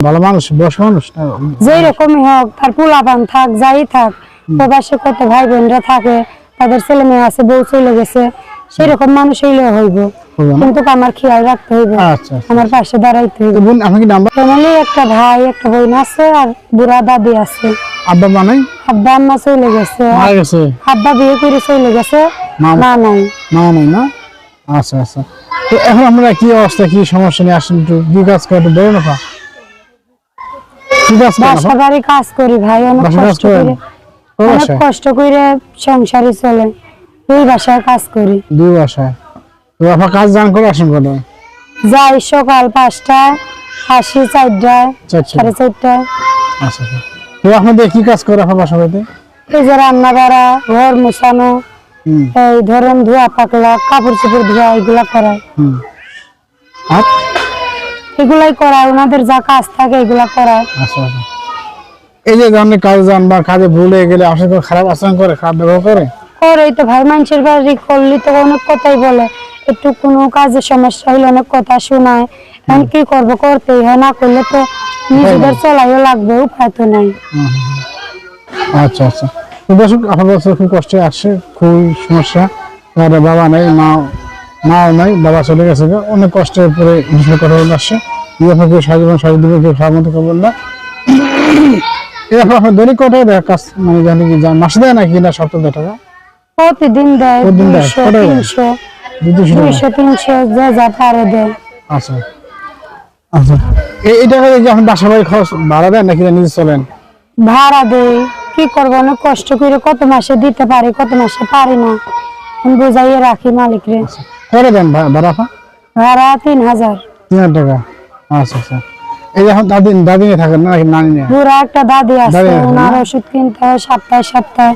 ভালো মানুষ বয়স মানুষ? না যেই রকমই হোক তার পোলাপান থাক যাই থাক প্রবাসে কত ভাই বোনরা থাকে তাদের ছেলে মেয়ে আছে বউ চলে গেছে সেই রকম মানুষ হইলে হইব। কিন্তু আমার খেয়াল রাখতে হইব আচ্ছা আচ্ছা। আমার পাশে দাঁড়াইতে হইব। বোন আপনার নাম্বার? ফ্যামিলি একটা ভাই একটা বোন আছে আর বুড়া দাদি আছে। আব্বা আব্বা আম্মা চলে গেছে। মারা গেছে? আব্বা বিয়ে করে চলে গেছে মা- নাই? মা নাই। না? আচ্ছা আচ্ছা। তো এখন আমরা কি অবস্থা কি সমস্যা নিয়ে আসেন একটু? কি কাজ করে একটু বলুন আপা কি কাজ করি ভাই অনেক কষ্ট করে। অনেক কষ্ট করে সংসারই চলে। দুই বাসায় কাজ করি। দুই বাসায়। আপা কাজ জান করে আসেন করে যাই সকাল পাঁচটায় আসি চারটায় চারটে। সাড়ে চারটায় আচ্ছা আচ্ছা। তো আপনাদের কি কাজ করে আপা বাসা বাড়িতে এই যে রান্না বাড়া ঘর মুছানো এই ধরেন ধোয়া পাকলা কাপড় চোপড় ধোয়া এগুলা হুম। আর? এগুলাই করায় ওনাদের যা কাজ থাকে এগুলা করায়। আচ্ছা আচ্ছা। এই যে ধরনের কাজ যান বা কাজে ভুলে গেলে আসলে খারাপ আচরণ করে খারাপ ব্যবহার করে? করে তো ভাই মানুষের বাড়ি করলি তো অনেক কথাই বলে। একটু কোনো কাজের সমস্যা হলে অনেক কথা শোনায়। এখন কি করব করতেই হয় না করলে তো নিজেদের চলাইও লাগবে উপায় তো নাই। আচ্ছা আচ্ছা। দর্শক আপনার খুব কষ্টে আসছে খুবই সমস্যা। বাবা নাই মা মাও নাই বাবা চলে গেছে অনেক কষ্টের পরে বিষয় কথা বলে আসছে। এই আপনাকে সাহায্য করবেন সাহায্য দেবে কেউ সাহায্য মতো করবেন না। আপনার দৈনিক কত টাকা দেয়? কাজ মানে জানি কি মাসে দেয় নাকি না সপ্তাহে টাকা? প্রতিদিন দেয় প্রতিদিন দেয়? দুইশো কত তিনশো। দুশো তিনশো যে যা পারে দেয়। আচ্ছা। আচ্ছা। এই টাকা দিয়ে আপনি বাসা বাড়ি খরচ ভাড়া দেন নাকি নিজে চলেন? ভাড়া দেই। কি করব? অনেক কষ্ট করে কত মাসে দিতে পারি কত মাসে পারি না। বুঝাইয়ে রাখি মালিকরে। করে দেন ভা- ভাড়া আপা? ভাড়া তিন হাজার। তিন হাজার টাকা। আচ্ছা আচ্ছা। এই যে এখন দাদি দাদি নিয়ে থাকেন না নাকি নানি নিয়ে বুড়া একটা দাদি আছে দাদি আছে না? ওনার ওষুধ কিনতে হয় সপ্তাহে সপ্তাহে।